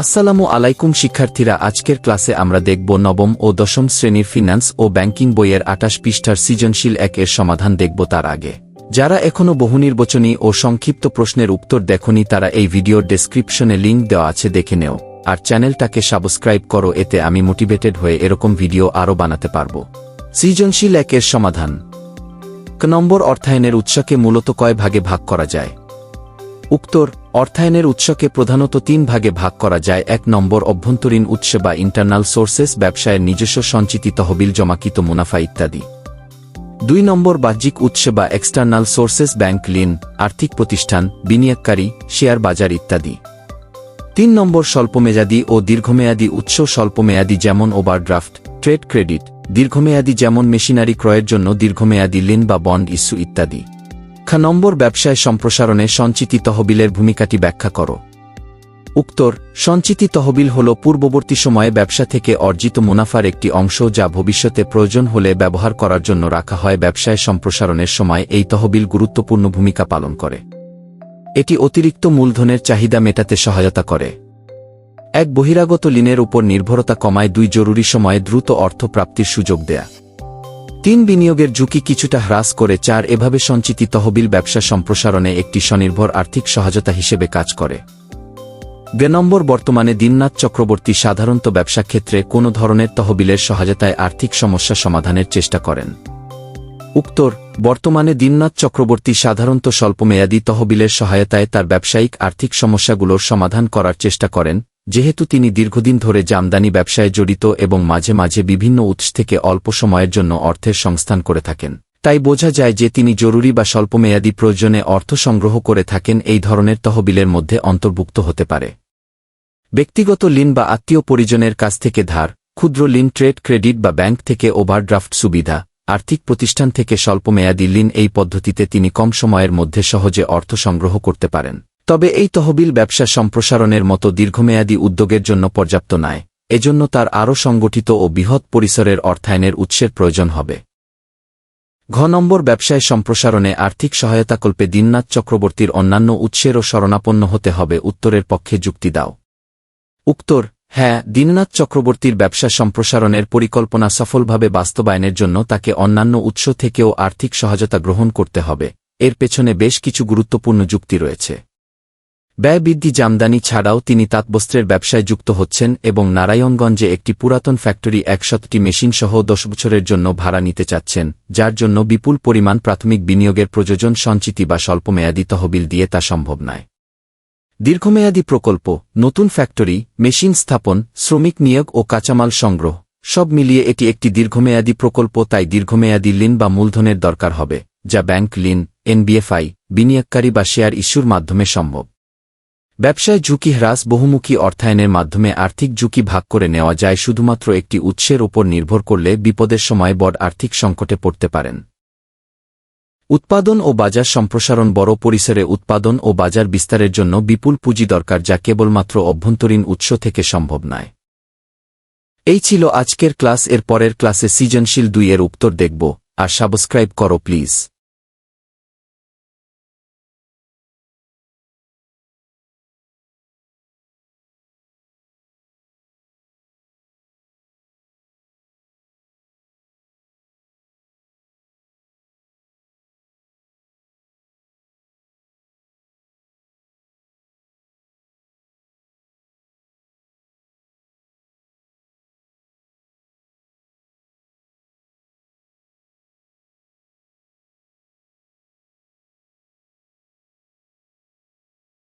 আসসালামু আলাইকুম শিক্ষার্থীরা, আজকের ক্লাসে আমরা দেখব নবম ও দশম শ্রেণির ফিন্যান্স ও ব্যাংকিং বইয়ের আটাশ পৃষ্ঠার সৃজনশীল এক এর সমাধান দেখব তার আগে। যারা এখনও বহুনির্বাচনী ও সংক্ষিপ্ত প্রশ্নের উত্তর দেখনি, তারা এই ভিডিওর ডেসক্রিপশনে লিঙ্ক দেওয়া আছে, দেখে নেও। আর চ্যানেলটাকে সাবস্ক্রাইব করো, এতে আমি মোটিভেটেড হয়ে এরকম ভিডিও আরও বানাতে পারব। সৃজনশীল একের সমাধান। ক নম্বর অর্থায়নের উৎসকে মূলত কয় ভাগে ভাগ করা যায়? উত্তর অর্থায়নের উৎসকে প্রধানত তিন ভাগে ভাগ করা যায়। এক নম্বর, অভ্যন্তরীণ উৎস বা ইন্টারনাল সোর্সেস ব্যবসায়ের নিজস্ব সঞ্চিতি, তহবিল জমাকিত, মুনাফা ইত্যাদি। দুই নম্বর, বাহ্যিক উৎস বা এক্সটার্নাল সোর্সেস ব্যাংক লিন আর্থিক প্রতিষ্ঠান, বিনিয়োগকারী শেয়ার বাজার ইত্যাদি। তিন নম্বর, স্বল্পমেয়াদী ও দীর্ঘমেয়াদী উৎস, স্বল্পমেয়াদী যেমন ওভারড্রাফট ট্রেড ক্রেডিট দীর্ঘমেয়াদী যেমন মেশিনারি ক্রয়ের জন্য দীর্ঘমেয়াদী লিন বা বন্ড ইস্যু ইত্যাদি। খা নম্বর ব্যবসায় সম্প্রসারণে সঞ্চিতি তহবিলের ভূমিকাটি ব্যাখ্যা করো। উত্তর, সঞ্চিতি তহবিল হল পূর্ববর্তী সময়ে ব্যবসা থেকে অর্জিত মুনাফার একটি অংশ যা ভবিষ্যতে প্রয়োজন হলে ব্যবহার করার জন্য রাখা হয় ব্যবসায় সম্প্রসারণের সময় এই তহবিল গুরুত্বপূর্ণ ভূমিকা পালন করে। এটি অতিরিক্ত মূলধনের চাহিদা মেটাতে সহায়তা করে। এক বহিরাগত লিনের উপর নির্ভরতা কমায় দুই জরুরি সময়ে দ্রুত অর্থ প্রাপ্তির সুযোগ দেয়া। তিন বিনিয়োগের ঝুঁকি কিছুটা হ্রাস করে চার এভাবে সঞ্চিতি তহবিল ব্যবসা সম্প্রসারণে একটি স্বনির্ভর আর্থিক সহায়তা হিসেবে কাজ করে। বে নম্বর, বর্তমানে দিননাথ চক্রবর্তী সাধারণত ব্যবসা ক্ষেত্রে কোনো ধরনের তহবিলের সহায়তায় আর্থিক সমস্যা সমাধানের চেষ্টা করেন। উত্তর, বর্তমানে দিননাথ চক্রবর্তী সাধারণত স্বল্পমেয়াদী তহবিলের সহায়তায় তার ব্যবসায়িক আর্থিক সমস্যাগুলোর সমাধান করার চেষ্টা করেন যেহেতু তিনি দীর্ঘদিন ধরে জামদানি ব্যবসায় জড়িত এবং মাঝে মাঝে বিভিন্ন উৎস থেকে অল্প সময়ের জন্য অর্থের সংস্থান করে থাকেন। তাই বোঝা যায় যে তিনি জরুরি বা স্বল্পমেয়াদী প্রয়োজনে অর্থ সংগ্রহ করে থাকেন এই ধরনের তহবিলের মধ্যে অন্তর্ভুক্ত হতে পারে। ব্যক্তিগত লিন বা আত্মীয় পরিজনের কাছ থেকে ধার, ক্ষুদ্র লিন ট্রেড ক্রেডিট বা ব্যাংক থেকে ওভারড্রাফট সুবিধা, আর্থিক প্রতিষ্ঠান থেকে স্বল্পমেয়াদী লিন এই পদ্ধতিতে তিনি কম সময়ের মধ্যে সহজে অর্থ সংগ্রহ করতে পারেন। তবে এই তহবিল ব্যবসা সম্প্রসারণের মতো দীর্ঘমেয়াদী উদ্যোগের জন্য পর্যাপ্ত নয়, এজন্য তার আরও সংগঠিত ও বৃহৎ পরিসরের অর্থায়নের উৎসের প্রয়োজন হবে। ঘ নম্বর ব্যবসায় সম্প্রসারণে আর্থিক সহায়তাকল্পে দিননাথ চক্রবর্তীর অন্যান্য উৎসেরও শরণাপন্ন হতে হবে, উত্তরের পক্ষে যুক্তি দাও। উত্তর হ্যাঁ দিননাথ চক্রবর্তীর ব্যবসা সম্প্রসারণের পরিকল্পনা সফলভাবে বাস্তবায়নের জন্য তাকে অন্যান্য উৎস থেকেও আর্থিক সহায়তা গ্রহণ করতে হবে, এর পেছনে বেশ কিছু গুরুত্বপূর্ণ যুক্তি রয়েছে। ব্যয় বৃদ্ধি জামদানি ছাড়াও তিনি তাঁতবস্ত্রের ব্যবসায় যুক্ত হচ্ছেন এবং নারায়ণগঞ্জে একটি পুরাতন ফ্যাক্টরি একশতটি মেশিনসহ দশ বছরের জন্য ভাড়া নিতে চাচ্ছেন, যার জন্য বিপুল পরিমাণ প্রাথমিক বিনিয়োগের প্রযোজন সঞ্চিতি বা স্বল্পমেয়াদী তহবিল দিয়ে তা সম্ভব নয়। দীর্ঘমেয়াদী প্রকল্প, নতুন ফ্যাক্টরি, মেশিন স্থাপন, শ্রমিক নিয়োগ ও কাঁচামাল সংগ্রহ, সব মিলিয়ে এটি একটি দীর্ঘমেয়াদী প্রকল্প তাই দীর্ঘমেয়াদী লিন বা মূলধনের দরকার হবে, যা ব্যাংক লিন এনবিএফআই, বিনিয়োগকারী বা শেয়ার ইস্যুর মাধ্যমে সম্ভব। ব্যবসায় ঝুঁকি হ্রাস বহুমুখী অর্থায়নের মাধ্যমে আর্থিক ঝুঁকি ভাগ করে নেওয়া যায় শুধুমাত্র একটি উৎসের উপর নির্ভর করলে বিপদের সময় বড় আর্থিক সংকটে পড়তে পারেন। উৎপাদন ও বাজার সম্প্রসারণ বড় পরিসরে উৎপাদন ও বাজার বিস্তারের জন্য বিপুল পুঁজি দরকার যা কেবলমাত্র অভ্যন্তরীণ উৎস থেকে সম্ভব নয়। এই ছিল আজকের ক্লাস এর পরের ক্লাসে সৃজনশীল দুই এর উত্তর দেখব। আর সাবস্ক্রাইব করো প্লিজ।